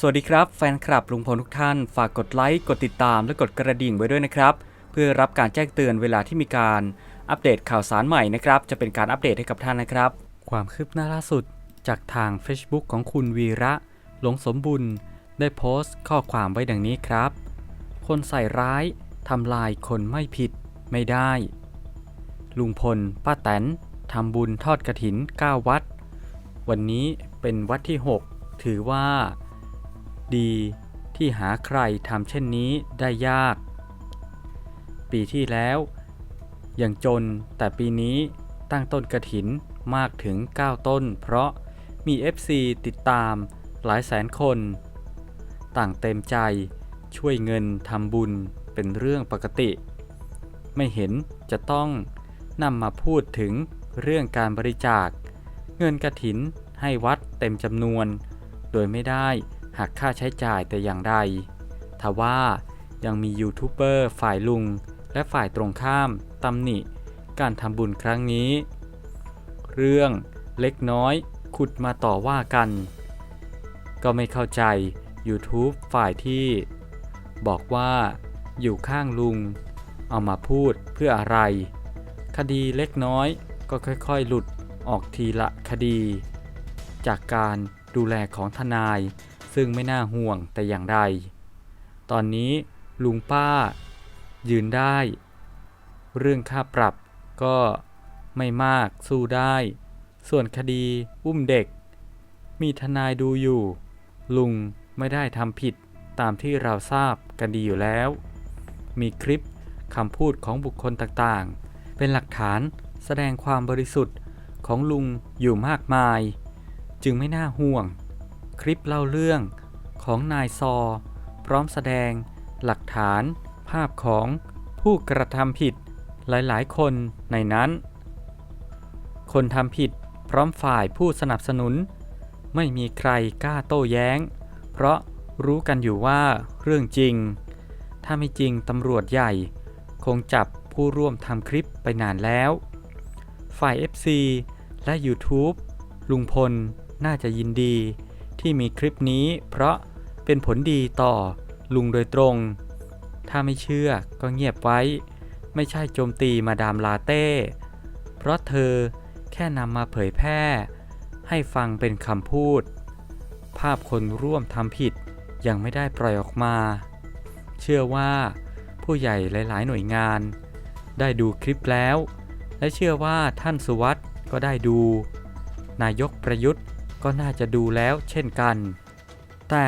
สวัสดีครับแฟนคลับลุงพลทุกท่าน ฝากกดไลค์ กดติดตามและกดกระดิ่งไว้ด้วยนะครับ เพื่อรับการแจ้งเตือนเวลาที่มีการอัปเดตข่าวสารใหม่นะครับ จะเป็นการอัปเดตให้กับท่านนะครับ ความคืบหน้าล่าสุด จากทาง Facebook ของคุณวีระ หลงสมบุญ ได้โพสต์ข้อความไว้ดังนี้ครับ คนใส่ร้ายทำลายคนไม่ผิดไม่ได้ ลุงพล ป้าแตนทำบุญทอดกระถิน 9 วัด วันนี้เป็นวัดที่ 6 ถือว่า ดีที่หาใครทำเช่นนี้ได้ยาก ปีที่แล้วยังจนแต่ปีนี้ตั้งต้นกระถินมากถึง 9 ต้น เพราะมี FC ติดตามหลายแสนคน ต่างเต็มใจช่วยเงินทำบุญเป็นเรื่องปกติ ไม่เห็นจะต้องนำมาพูดถึงเรื่องการบริจาค เงินกระถินให้วัดเต็มจำนวน โดยไม่ได้ หักค่าใช้จ่ายแต่อย่างใดทว่ายังมียูทูบเบอร์ฝ่ายลุง และฝ่ายตรงข้ามตำหนิ การทำบุญครั้งนี้ เรื่องเล็กน้อยขุดมาต่อว่ากัน ก็ไม่เข้าใจ YouTube ฝ่ายที่ บอกว่าอยู่ข้างลุง เอามาพูดเพื่ออะไร คดีเล็กน้อยก็ค่อยๆ หลุดออกทีละคดี จากการดูแลของทนาย ซึ่งไม่น่าห่วงแต่อย่างใด ตอนนี้ลุงป้ายืนได้ เรื่องค่าปรับก็ไม่มากสู้ได้ ส่วนคดีอุ้มเด็ก มีทนายดูอยู่ ลุงไม่ได้ทำผิดตามที่เราทราบกันดีอยู่แล้ว มีคลิปคำพูดของบุคคลต่างๆ เป็นหลักฐานแสดงความบริสุทธิ์ของลุงอยู่มากมาย จึงไม่น่าห่วง คลิปเล่าเรื่องของนายซอ พร้อมแสดง หลักฐาน ภาพของผู้กระทำผิดหลายๆ คนในนั้น คนทำผิดพร้อมฝ่ายผู้สนับสนุน ไม่มีใครกล้าโต้แย้ง เพราะรู้กันอยู่ว่าเรื่องจริง ถ้าไม่จริงตำรวจใหญ่ คงจับผู้ร่วมทำคลิปไปนานแล้ว ฝ่าย FC และ YouTube ลุงพลน่าจะยินดี ที่มีคลิปนี้ เพราะเป็นผลดีต่อลุงโดยตรง ถ้าไม่เชื่อก็เงียบไว้ ไม่ใช่โจมตีมาดามลาเต้ เพราะเธอแค่นำมาเผยแพร่ ให้ฟังเป็นคำพูด ภาพคนร่วมทำผิดยังไม่ได้ปล่อยออกมา เชื่อว่าผู้ใหญ่หลาย ๆ หน่วยงาน ได้ดูคลิปแล้ว และเชื่อว่าท่านสุวัสด์ก็ได้ดู นายกประยุทธ์ ก็น่าจะดูแล้วเช่นกัน แต่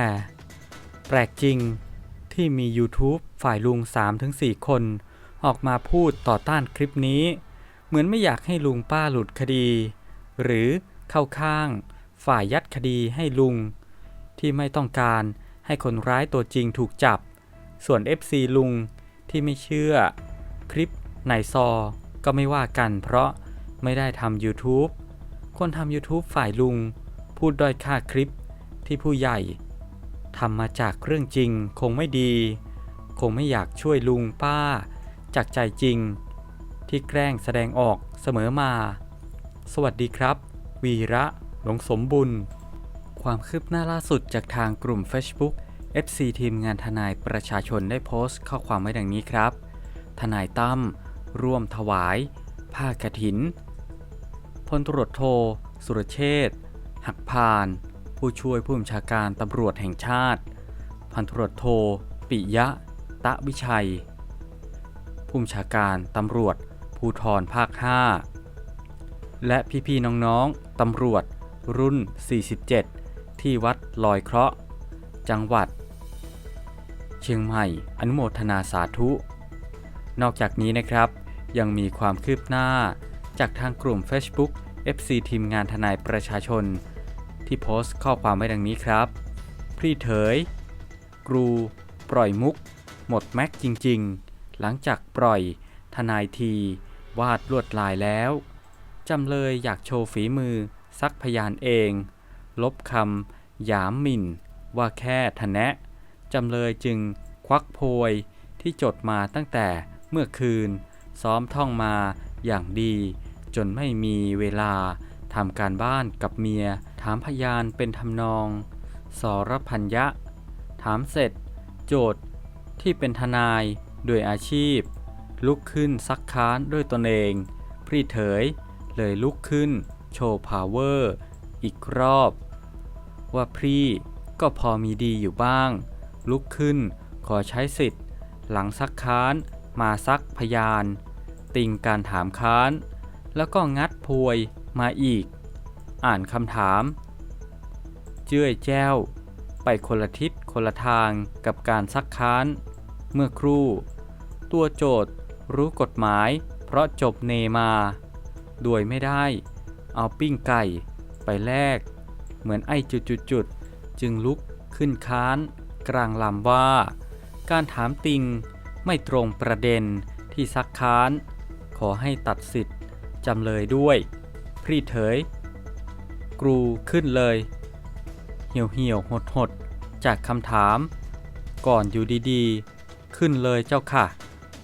แปลกจริงที่มี YouTube ฝ่ายลุง 3-4 คน ออกมาพูดต่อต้านคลิปนี้ เหมือนไม่อยากให้ลุงป้าหลุดคดี หรือเข้าข้าง ฝ่ายยัดคดีให้ลุง ที่ไม่ต้องการให้คนร้ายตัวจริงถูกจับ ส่วน FC ลุงที่ไม่เชื่อ คลิปนายซอ ก็ไม่ว่ากันเพราะไม่ได้ทำ YouTube คนทำ YouTube ฝ่ายลุง พูดด้อยค่าคลิปที่ผู้ใหญ่ทำมาจากเรื่องจริงคงไม่ดี คงไม่อยากช่วยลุงป้า จากใจจริง ที่แกล้งแสดงออกเสมอมา สวัสดีครับ วีระหลงสมบุญ ความคืบหน้าล่าสุดจากทางกลุ่ม Facebook FC ทีมงานทนายประชาชนได้โพสต์ข้อความไว้ดังนี้ครับ ทนายตั้มร่วมถวาย ผ้ากฐิน พลตรวจโท สุรเชษฐ์ หักพาน ผู้ช่วยผู้บัญชาการตำรวจแห่งชาติ พันตรวจโทปิยะ ตะวิชัย ผู้บัญชาการตำรวจภูทรภาค 5 และพี่ๆน้องๆตำรวจรุ่น 47 ที่วัดลอยเคราะห์ จังหวัด เชียงใหม่ อนุโมทนาสาธุ นอกจากนี้นะครับยังมีความคืบหน้าจากทางกลุ่ม Facebook FC ทีมงานทนายประชาชน ที่โพสต์ข้อความไว้ดังนี้ครับพรีเถยกรูปล่อยมุก หมดแม็กจริงๆ หลังจากปล่อย ทนายที วาดลวดลายแล้ว จำเลยอยากโชว์ฝีมือ ซักพยานเอง ลบคำหยามหมิ่น ว่าแค่ทะแนะ จำเลยจึงควักโพยที่จดมาตั้งแต่เมื่อคืน ซ้อมท่องมาอย่างดี จนไม่มีเวลา ทำการบ้านกับเมีย ถามพยานเป็นทำนอง สรพัญญะ ถามเสร็จ โจทย์ที่เป็นทนายโดยอาชีพ ลุกขึ้นซักค้านด้วยตนเอง พรีเถย เลยลุกขึ้น โชว์พาวเวอร์ อีกรอบ ว่าพรีก็พอมีดีอยู่บ้าง ลุกขึ้น ขอใช้สิทธิ์ หลังซักค้านมาซักพยาน ติงการถามค้าน แล้วก็งัดพวย มาอีก อ่านคำถาม เจ้ยแจ้ว ไปคนละทิศคนละทางกับการซักค้าน เมื่อครู่ ตัวโจทย์รู้กฎหมาย เพราะจบเนมาด้วยไม่ได้ เอาปิ้งไก่ไปแลก เหมือนไอ้จุดๆๆจึงลุกขึ้นค้าน กลางลำว่า การถามติงไม่ตรงประเด็นที่ซักค้าน ขอให้ตัดสิทธิ์จำเลยด้วย รีเถยกรูขึ้นเลย เหี่ยวเหี่ยวหดหดจากคำถาม ก่อนอยู่ดีๆ ขึ้นเลยเจ้าค่ะ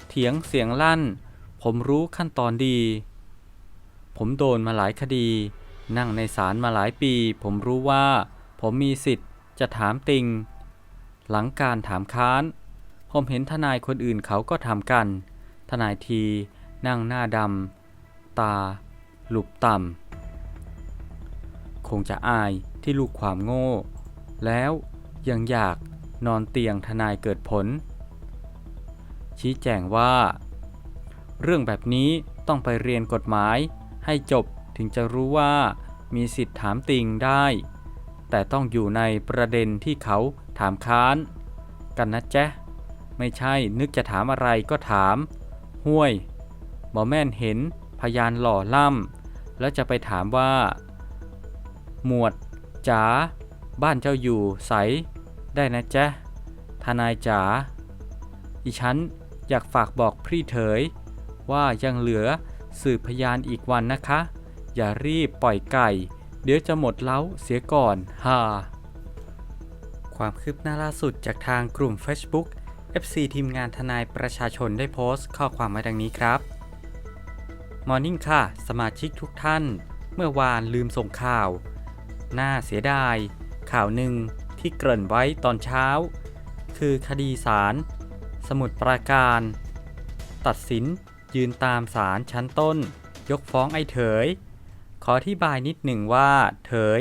เถียงเสียงลั่น ผมรู้ขั้นตอนดี ผมโดนมาหลายคดี นั่งในศาลมาหลายปี ผมรู้ว่า ผมมีสิทธิ์จะถามติง หลังการถามค้าน ผมเห็นทนายคนอื่นเขาก็ทำกัน ทนายทีนั่งหน้าดำตา หลุบต่ำ คงจะอายที่ลูกความโง่ แล้วยังอยากนอนเตียงทนายเกิดผล ชี้แจงว่า เรื่องแบบนี้ต้องไปเรียนกฎหมายให้จบถึงจะรู้ว่ามีสิทธิ์ถามติงได้ แต่ต้องอยู่ในประเด็นที่เขาถามค้าน กันนะแจ๊ะไม่ใช่นึกจะถามอะไรก็ถาม ห้วยหมอแม่นเห็น พยานหล่อล่ำแล้วจะไปถามว่า หมวดจ๋าบ้านเจ้าอยู่ใส ได้นะจ๊ะทนายจ๋าอีฉันอยากฝากบอกพี่เถย ว่ายังเหลือสืบพยานอีกวันนะคะ อย่ารีบปล่อยไก่ เดี๋ยวจะหมดเล้าเสียก่อนฮ่าความคืบหน้าล่าสุดจากทางกลุ่ม Facebook FC ทีมงานทนายประชาชนได้โพสต์ข้อความไว้ดังนี้ครับ มอร์นิ่งค่ะ สมาชิกทุกท่าน เมื่อวานลืมส่งข่าว น่าเสียดาย ข่าวหนึ่งที่เกริ่นไว้ตอนเช้า คือคดีศาลสมุทรปราการ ตัดสินยืนตามศาลชั้นต้น ยกฟ้องไอ้เถย ขออธิบายนิดหนึ่งว่าเถย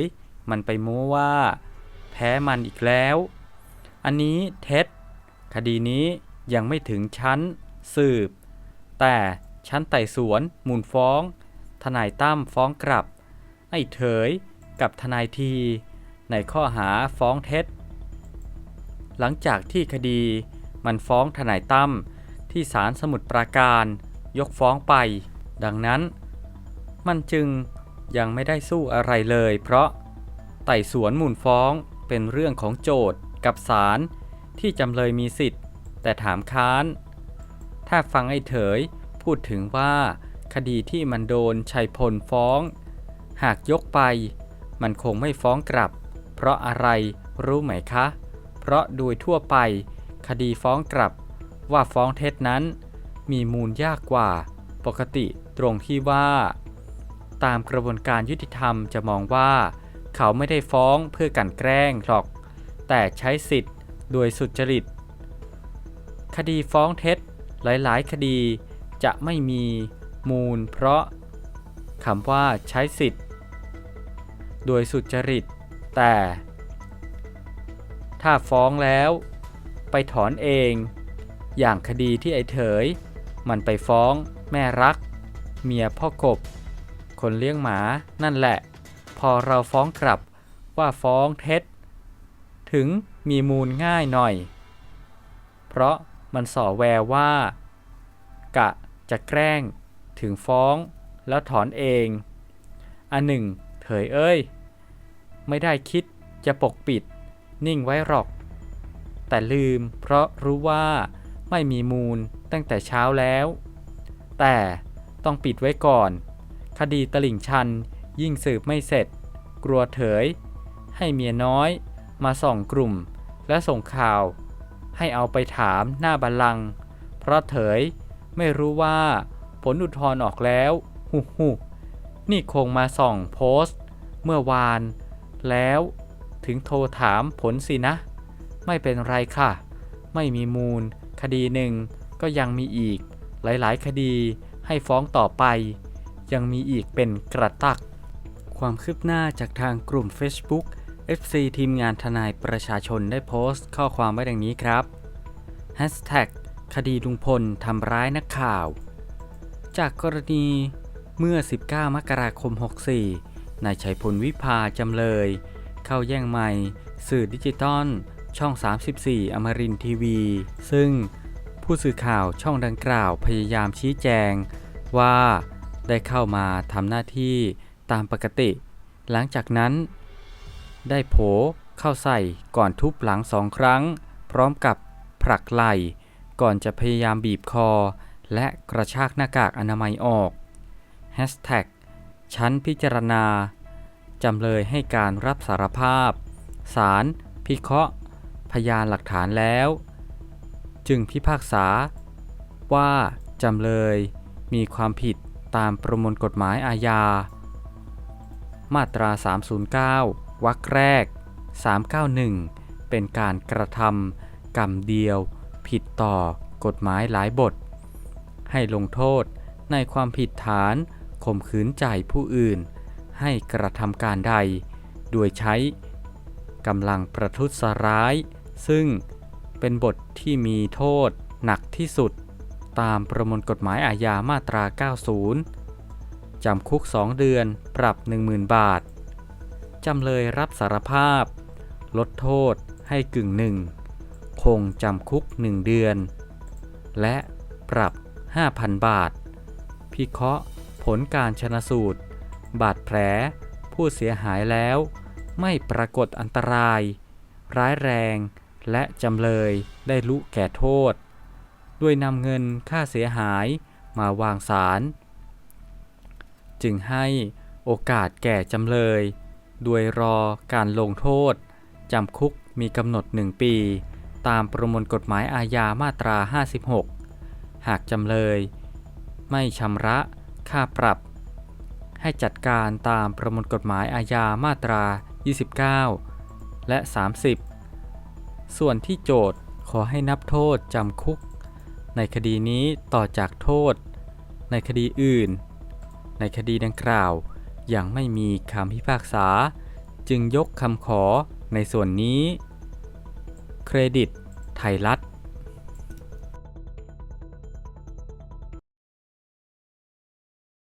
มันไปโม้ว่า แพ้มันอีกแล้ว อันนี้เท็จ คดีนี้ยังไม่ถึงชั้นสืบ แต่ ชั้นไต่สวน มูลฟ้อง ทนายตั้มฟ้องกลับ ไอ้เถย กับทนายที ในข้อหาฟ้องเท็จ หลังจากที่คดีมันฟ้องทนายตั้มที่ศาลสมุทรปราการยกฟ้องไป ดังนั้น มันจึงยังไม่ได้สู้อะไรเลย เพราะไต่สวนมูลฟ้องเป็นเรื่องของโจทย์กับศาลที่จำเลยมีสิทธิ์ แต่ถามค้าน ถ้าฟังไอ้เถย พูดถึงว่าคดีที่มันโดนชัยพลฟ้อง หากยกไป มันคงไม่ฟ้องกลับ เพราะอะไรรู้ไหมคะ เพราะโดยทั่วไป คดีฟ้องกลับ ว่าฟ้องเท็จนั้น มีมูลยากกว่า ปกติตรงที่ว่า ตามกระบวนการยุติธรรมจะมองว่า เขาไม่ได้ฟ้องเพื่อกันแกล้งหรอก แต่ใช้สิทธิ์โดยสุจริต คดีฟ้องเท็จหลายๆ คดี จะไม่มีมูล เพราะคำว่าใช้สิทธิ์ โดยสุจริต แต่ ถ้าฟ้องแล้ว ไปถอนเอง อย่างคดีที่ไอ้เถย มันไปฟ้อง แม่รัก เมียพ่อกบ คนเลี้ยงหมานั่นแหละ พอเราฟ้องกลับว่าฟ้องเท็จ ถึงมีมูลง่ายหน่อย เพราะมันส่อแววว่ากะ จะแกล้งถึงฟ้องแล้วถอนเอง อันหนึ่ง เถยเอ้ย ไม่ได้คิดจะปกปิด นิ่งไว้หรอก แต่ลืมเพราะรู้ว่าไม่มีมูลตั้งแต่เช้าแล้ว แต่ต้องปิดไว้ก่อน คดีตลิ่งชันยิ่งสืบไม่เสร็จ กลัวเถย ให้เมียน้อยมาส่องกลุ่มและส่งข่าว ให้เอาไปถามหน้าบัลลังก์เพราะเถย ไม่รู้ว่าผลอุทธรณ์ออกแล้วหุหุนี่คงมาส่องโพสต์ เมื่อวาน แล้วถึงโทรถามผลสินะ ไม่เป็นไรค่ะ ไม่มีมูล คดีหนึ่งก็ยังมีอีก หลายๆ คดีให้ฟ้องต่อไป ยังมีอีกเป็นกระตัก ความคืบหน้าจากทางกลุ่ม Facebook FC ทีมงานทนายประชาชนได้โพสต์ข้อความไว้ดังนี้ครับ Hashtag คดีลุงพลทำร้ายนักข่าว จากกรณีเมื่อ 19 มกราคม 64 นายชัยพลวิภาจำเลย เข้าแย่งไมค์สื่อดิจิตอลช่อง 34 อมรินทีวี ซึ่งผู้สื่อข่าวช่องดังกล่าวพยายามชี้แจง ว่าได้เข้ามาทำหน้าที่ตามปกติ หลังจากนั้น ได้โผเข้าใส่ก่อนทุบหลังสองครั้ง พร้อมกับผลักไหล่ ก่อนจะพยายามบีบคอ และกระชากหน้ากากอนามัยออก Hashtag ชั้นพิจารณา จำเลยให้การรับสารภาพ ศาลพิเคราะห์ พยานหลักฐานแล้ว จึงพิพากษา ว่า จำเลยมีความผิดตามประมวลกฎหมายอาญา มาตรา 309 วรรคแรก 391 เป็นการกระทำกรรมเดียว ผิดต่อกฎหมายหลายบท ให้ลงโทษในความผิดฐานข่มขืนใจผู้อื่น ให้กระทำการใด โดยใช้กำลังประทุษร้าย ซึ่งเป็นบทที่มีโทษหนักที่สุด ตามประมวลกฎหมายอาญามาตรา 90 จำคุก 2 เดือนปรับ 10,000 บาท จำเลยรับสารภาพ ลดโทษให้กึ่งหนึ่ง คงจำคุก 1 เดือน และปรับ 5,000 บาท พิเคราะห์ผลการชนะสูตร บาดแผล ผู้เสียหายแล้ว ไม่ปรากฏอันตราย ร้ายแรง และจำเลยได้รู้แก่โทษ ด้วยนำเงินค่าเสียหายมาวางศาลจึงให้โอกาสแก่จำเลย โดยรอการลงโทษ จำคุกมีกำหนด1ปี ตามประมวลกฎหมายอาญามาตรา 56 หากจำเลย ไม่ชำระค่าปรับ ให้จัดการตามประมวลกฎหมายอาญามาตรา 29 และ 30 ส่วนที่โจทย์ขอให้นับโทษจำคุก ในคดีนี้ต่อจากโทษ ในคดีอื่น ในคดีดังกล่าวยังไม่มีคำพิพากษา จึงยกคำขอในส่วนนี้ เครดิต ไทยรัฐ